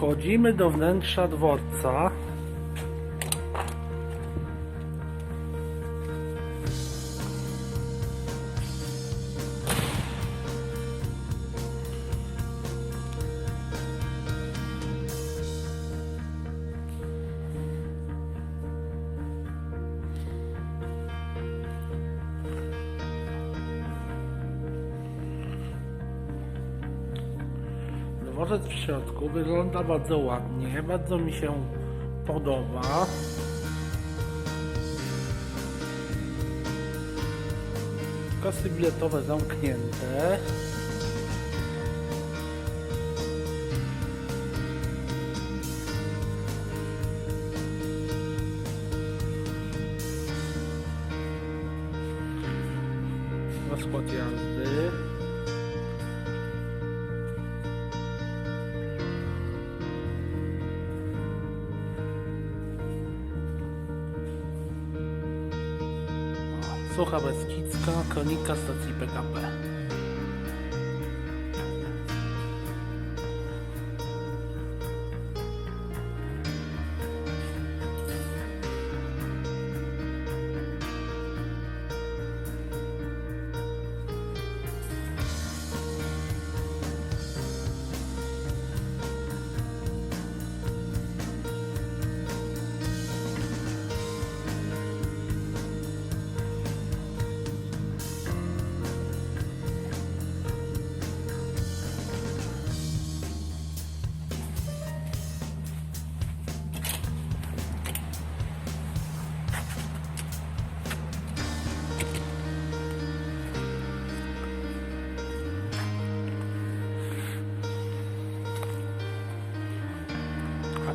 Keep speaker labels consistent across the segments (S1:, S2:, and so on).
S1: Wchodzimy do wnętrza dworca. Środku wygląda bardzo ładnie, bardzo mi się podoba. Kasy biletowe zamknięte. Rozkład jazdy. Sucha Beskidzka, kronika stacji PKP.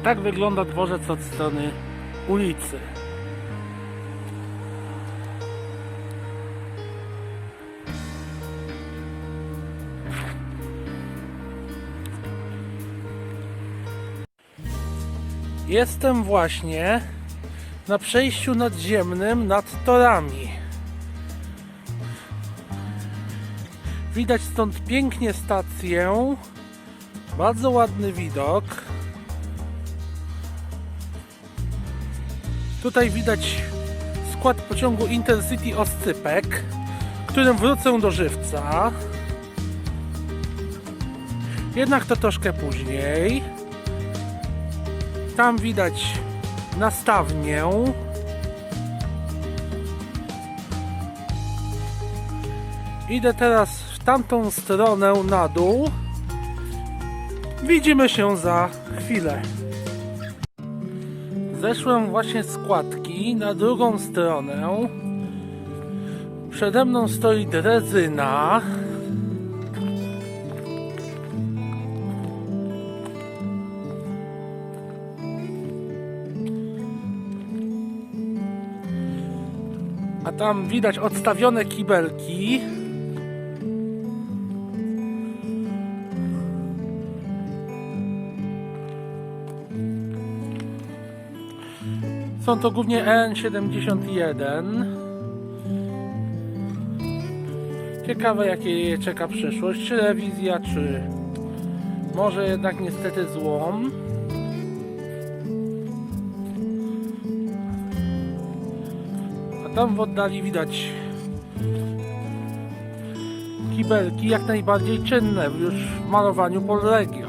S1: Tak wygląda dworzec od strony ulicy. Jestem właśnie na przejściu nadziemnym nad torami. Widać stąd pięknie stację. Bardzo ładny widok. Tutaj widać skład pociągu Intercity Oscypek, którym wrócę do żywca. Jednak to troszkę później. Tam widać nastawnię. Idę teraz w tamtą stronę na dół. Widzimy się za chwilę. Zeszłem właśnie z na drugą stronę. Przede mną stoi drezyna. A tam widać odstawione kibelki. Są to głównie EN71. Ciekawe jakie je czeka przyszłość, czy rewizja, czy może jednak niestety złom. A tam w oddali widać kibelki jak najbardziej czynne już w malowaniu Polregio.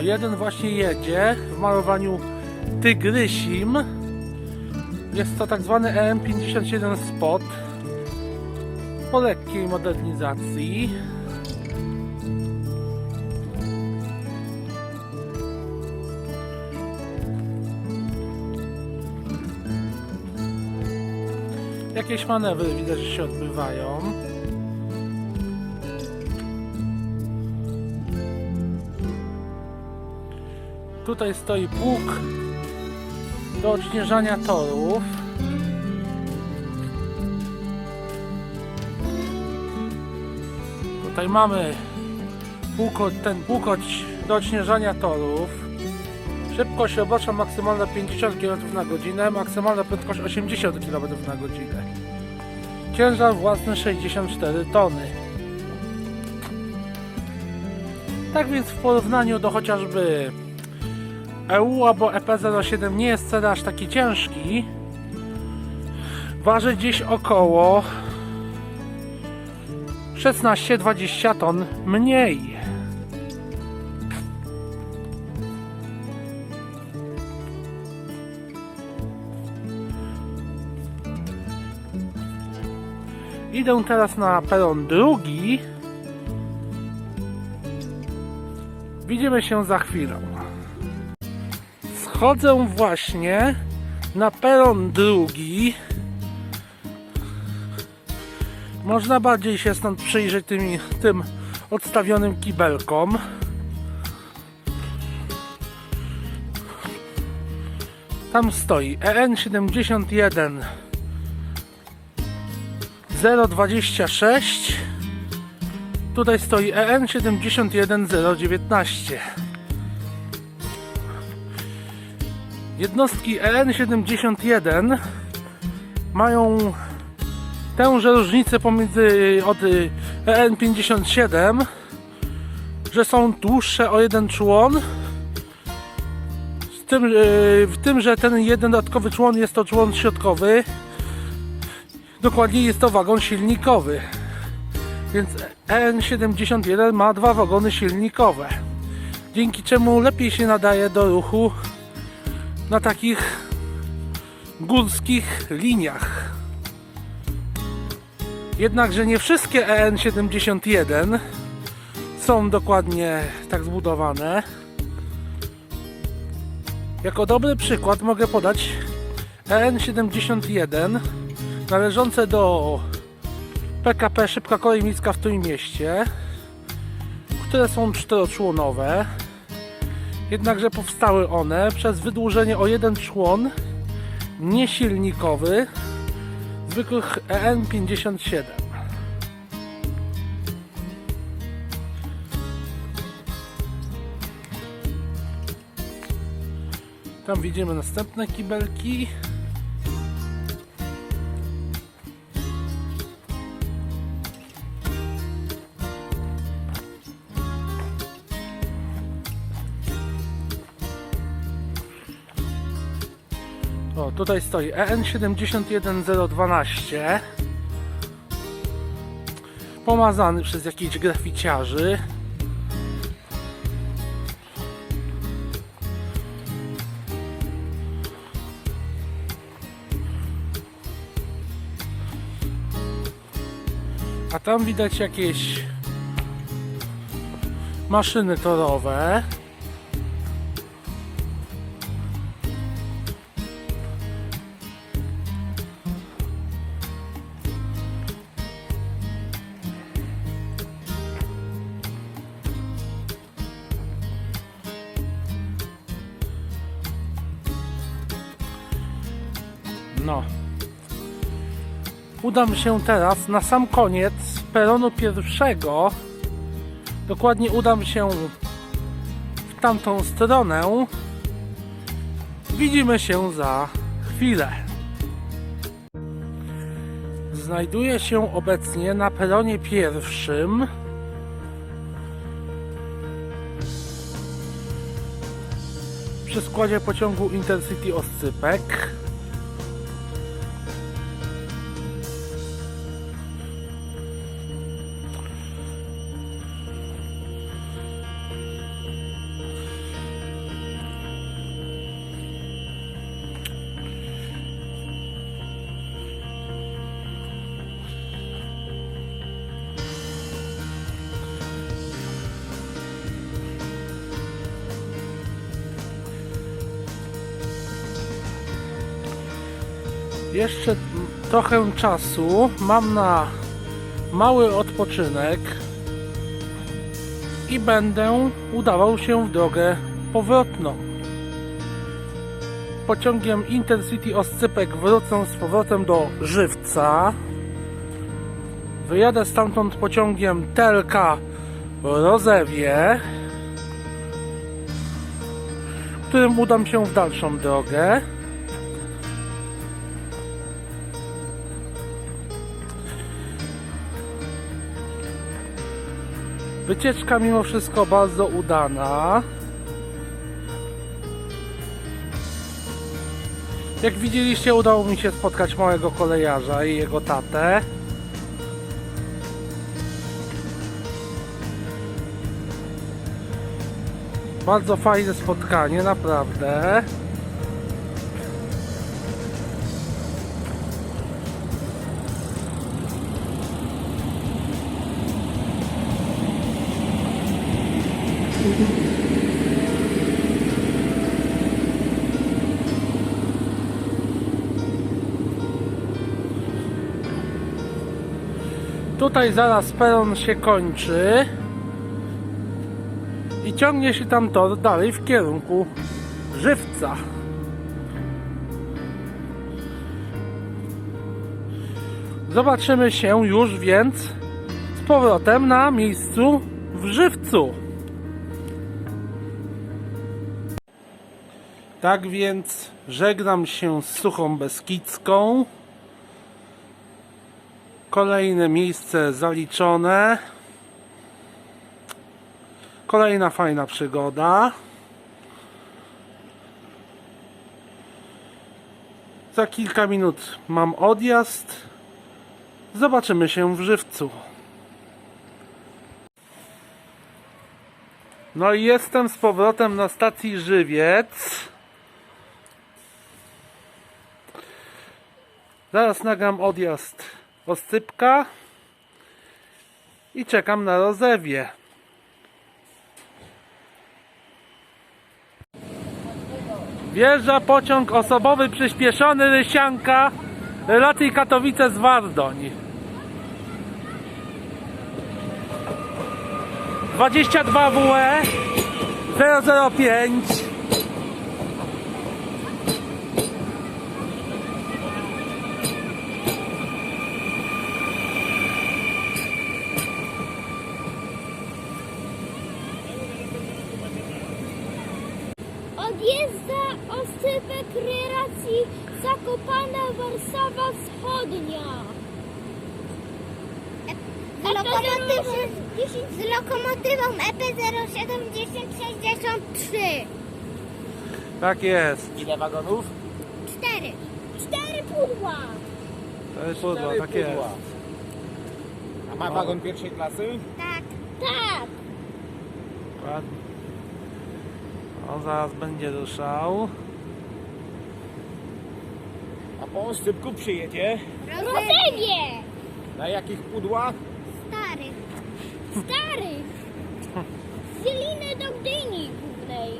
S1: Jeden właśnie jedzie w malowaniu tygrysim. Jest to tak zwany EM57 Spot po lekkiej modernizacji. Jakieś manewry widzę, że się odbywają. Tutaj stoi pług do odśnieżania torów. Tutaj mamy pług, ten pług odś- do odśnieżania torów. Szybkość robocza maksymalna 50 km na godzinę, maksymalna prędkość 80 km na godzinę. Ciężar własny 64 tony. Tak więc w porównaniu do chociażby EU albo EP07 nie jest wcale aż taki ciężki. Waży gdzieś około 16-20 ton mniej. Idę teraz na peron drugi. Widzimy się za chwilę. Schodzę właśnie na peron drugi. Można bardziej się stąd przyjrzeć tym odstawionym kibelkom. Tam stoi E EN71 026 Tutaj stoi E EN71019 Jednostki E EN71 mają tęże różnicę pomiędzy od y, EN57 że są dłuższe o jeden człon z tym, y, w tym, że ten jeden dodatkowy człon jest to człon środkowy Dokładniej jest to wagon silnikowy. Więc EN71 ma dwa wagony silnikowe. Dzięki czemu lepiej się nadaje do ruchu na takich górskich liniach. Jednakże nie wszystkie EN71 są dokładnie tak zbudowane. Jako dobry przykład mogę podać EN71 należące do PKP Szybka Kolej Miejska w Trójmieście, które są czteroczłonowe. Jednakże powstały one przez wydłużenie o jeden człon niesilnikowy zwykłych E EN57. Tam widzimy następne kibelki. Tutaj stoi. E EN71012 pomazany przez jakichś graficiarzy. A tam widać jakieś maszyny torowe Udam się teraz na sam koniec peronu pierwszego. Dokładnie udam się w tamtą stronę. Widzimy się za chwilę. Znajduję się obecnie na peronie pierwszym. Przy składzie pociągu Intercity Oscypek. Trochę czasu mam na mały odpoczynek i będę udawał się w drogę powrotną. Pociągiem Intercity Oscypek wrócę z powrotem do Żywca. Wyjadę stamtąd pociągiem TLK Rozewie, którym udam się w dalszą drogę. Wycieczka mimo wszystko bardzo udana. Jak widzieliście, udało mi się spotkać małego kolejarza i jego tatę. Bardzo fajne spotkanie, naprawdę. Tutaj zaraz peron się kończy i ciągnie się tam tor dalej w kierunku żywca. Zobaczymy się już więc z powrotem na miejscu w żywcu. Tak więc żegnam się z Suchą Beskidzką. Kolejne miejsce zaliczone. Kolejna fajna przygoda. Za kilka minut mam odjazd. Zobaczymy się w żywcu. No i jestem z powrotem na stacji Żywiec. Zaraz nagram odjazd Oscypka i czekam na rozewie. Wjeżdża pociąg osobowy przyspieszony Rysianka relacji Katowice z Wardoń. 22 WE 005
S2: Odjeżdża oscypek relacji Zakopana Warszawa Wschodnia. Z lokomotywą, z lokomotywą E EP071063.
S1: Tak jest.
S3: Ile wagonów?
S2: Cztery. Cztery pudła.
S1: To jest pudło,
S3: Cztery
S1: tak jest.
S3: pudła. A ma wagon pierwszej klasy?
S2: Tak. Tak.
S1: Ładnie. On zaraz będzie ruszał.
S3: A po oscypku przyjedzie.
S2: Rozewie.
S3: Na jakich pudłach?
S2: Starych. Starych. Z Zieliny do Gdyni głównej.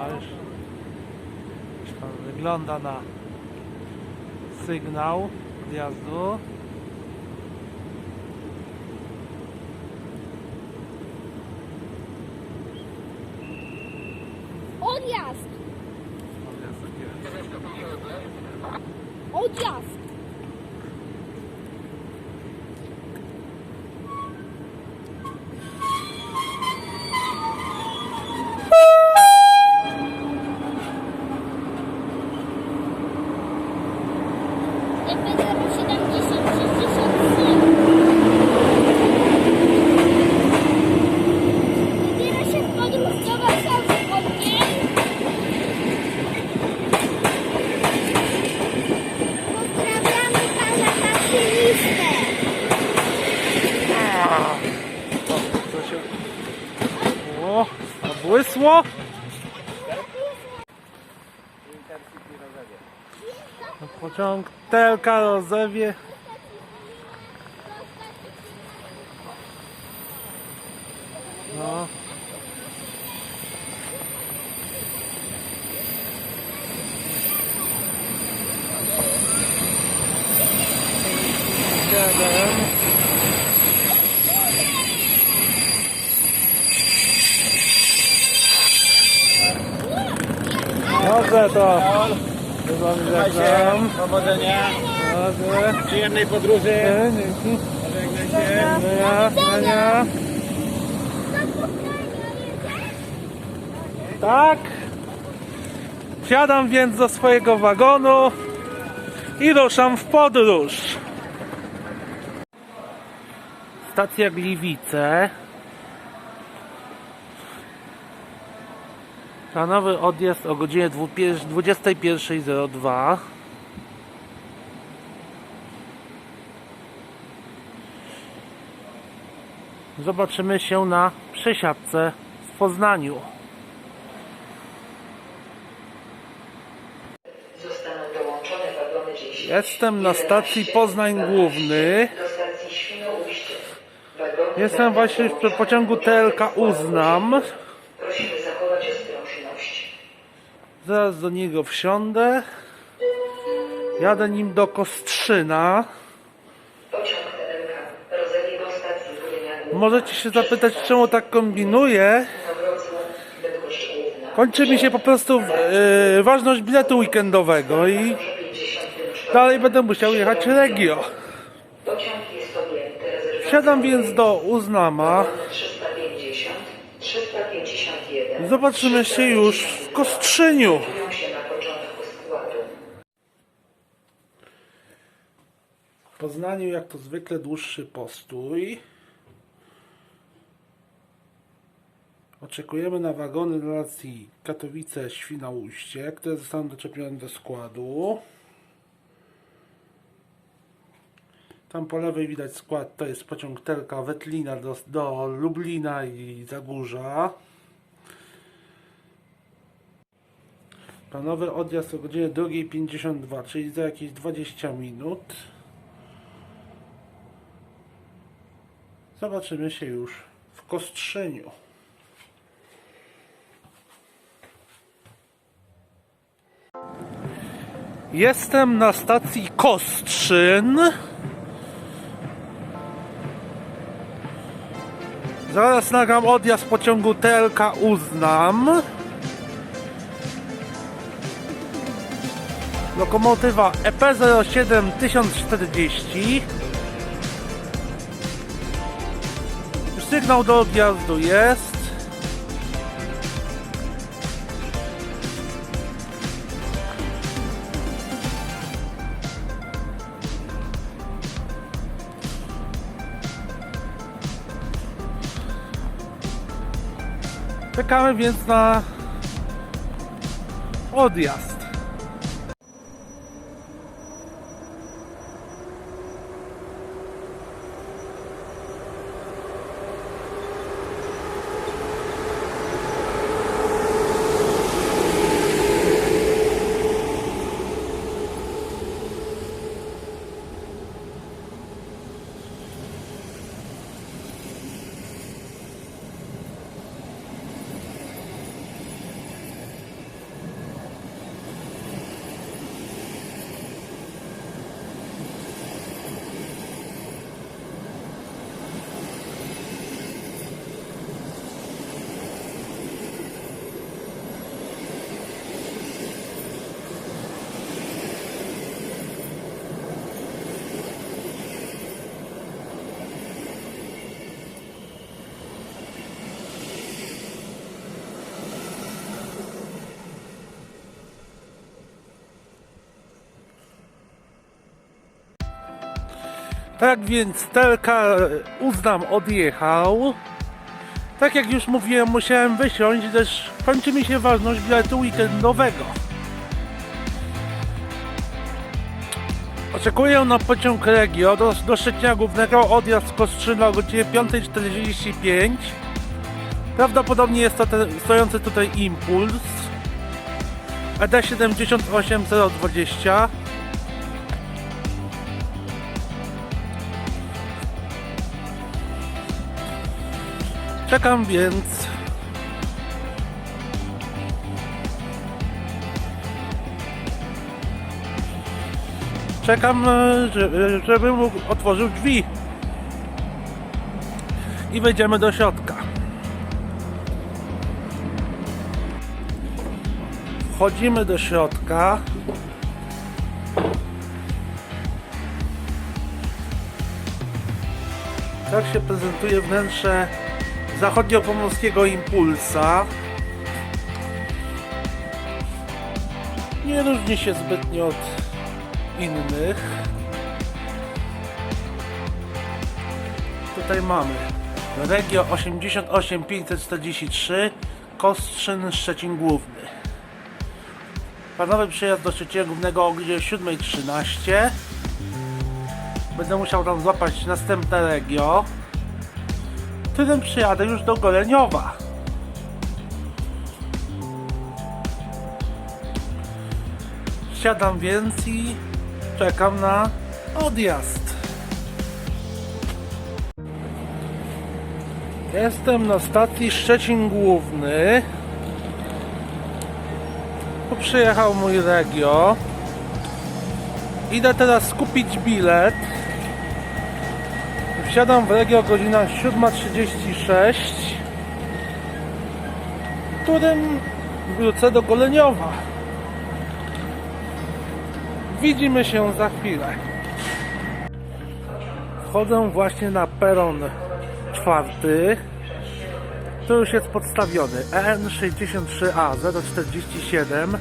S1: Ależ już pan wygląda na sygnał odjazdu.
S2: Odjazd.
S1: Odjazd tak jest.
S2: Odjazd. Wybiera się w podróż do Warszawy Wschodniej. Pozdrawiamy pana maszynistę.
S1: Co się... O, a błysło? Pociąg Telka rozewie. No. Dobrze to.
S3: Trzymaj się, powodzenia, przyjemnej podróży.
S1: E, dzięki.
S3: Żegnaj się.
S1: Do. Tak. Wsiadam więc do swojego wagonu i ruszam w podróż. Stacja Gliwice. Planowy odjazd o godzinie 21.02. Zobaczymy się na przesiadce w Poznaniu.
S4: Zostaną dołączone wagony 10.
S1: Jestem na stacji Poznań Główny. Jestem właśnie w pociągu TLK Uznam. Zaraz do niego wsiądę. Jadę nim do Kostrzyna. Możecie się zapytać, czemu tak kombinuję. Kończy mi się po prostu e, ważność biletu weekendowego i
S4: 54.
S1: dalej będę musiał jechać Regio. Wsiadam więc do Uznama.
S4: 350, 351.
S1: Zobaczymy się już Kostrzyniu. W Poznaniu jak to zwykle dłuższy postój. Oczekujemy na wagony relacji Katowice-Świnoujście, które zostaną doczepione do składu. Tam po lewej widać skład, to jest pociąg Telka Wetlina do, do Lublina i Zagórza. Planowy odjazd o godzinie 2.52, czyli za jakieś 20 minut. Zobaczymy się już w Kostrzyniu. Jestem na stacji Kostrzyn. Zaraz nagram odjazd pociągu TLK Uznam. Lokomotywa E EP07 1040. Sygnał do odjazdu jest. Czekamy więc na odjazd. Tak więc Telka e, uznam odjechał. Tak jak już mówiłem, musiałem wysiąść, gdyż kończy mi się ważność biletu weekendowego. Oczekuję na pociąg Regio do, do Szczecina Głównego, odjazd z Kostrzyna o godzinie 5.45. Prawdopodobnie jest to ten, stojący tutaj impuls. ED78020 Czekam więc. Czekam, e, że- żeby mógł otworzył drzwi. I wejdziemy do środka. Wchodzimy do środka. Tak się prezentuje wnętrze zachodniopomorskiego impulsa. Nie różni się zbytnio od innych. Tutaj mamy Regio 88543 Kostrzyn Szczecin Główny. Planowy przyjazd do Szczecina Głównego o godzinie 7.13 Będę musiał tam złapać następne Regio Którym przyjadę już do Goleniowa Siadam więc i czekam na odjazd. Jestem na stacji Szczecin Główny. Tu przyjechał mój regio. Idę teraz skupić bilet. Wsiadam w regio godzina 7.36 którym wrócę do Goleniowa. Widzimy się za chwilę. Wchodzę właśnie na peron czwarty. Tu już jest podstawiony EN63A 047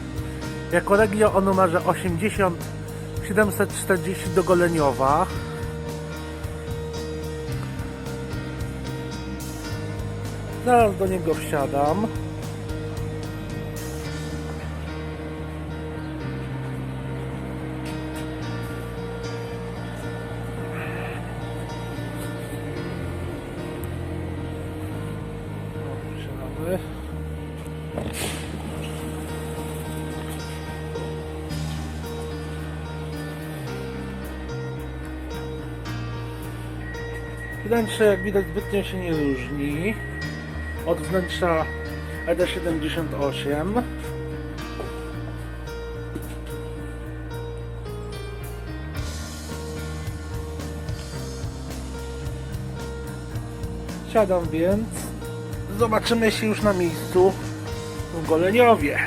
S1: jako regio o numerze 80740 do Goleniowa. Zaraz do niego wsiadam. Wnętrze jak widać zbytnio się nie różni od wnętrza E ED78 Siadam więc Zobaczymy się już na miejscu w Goleniowie.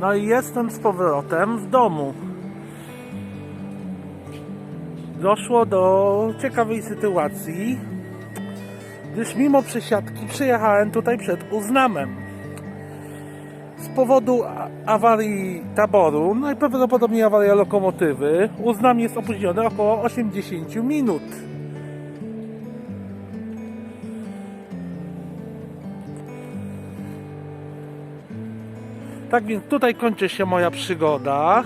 S1: No i jestem z powrotem w domu doszło do ciekawej sytuacji, gdyż mimo przesiadki przyjechałem tutaj przed Uznamem. Z powodu awarii taboru, najprawdopodobniej awaria lokomotywy, Uznam jest opóźniony około 80 minut. Tak więc tutaj kończy się moja przygoda.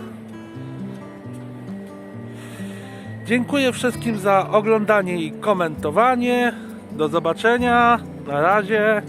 S1: Dziękuję wszystkim za oglądanie i komentowanie. Do zobaczenia. Na razie.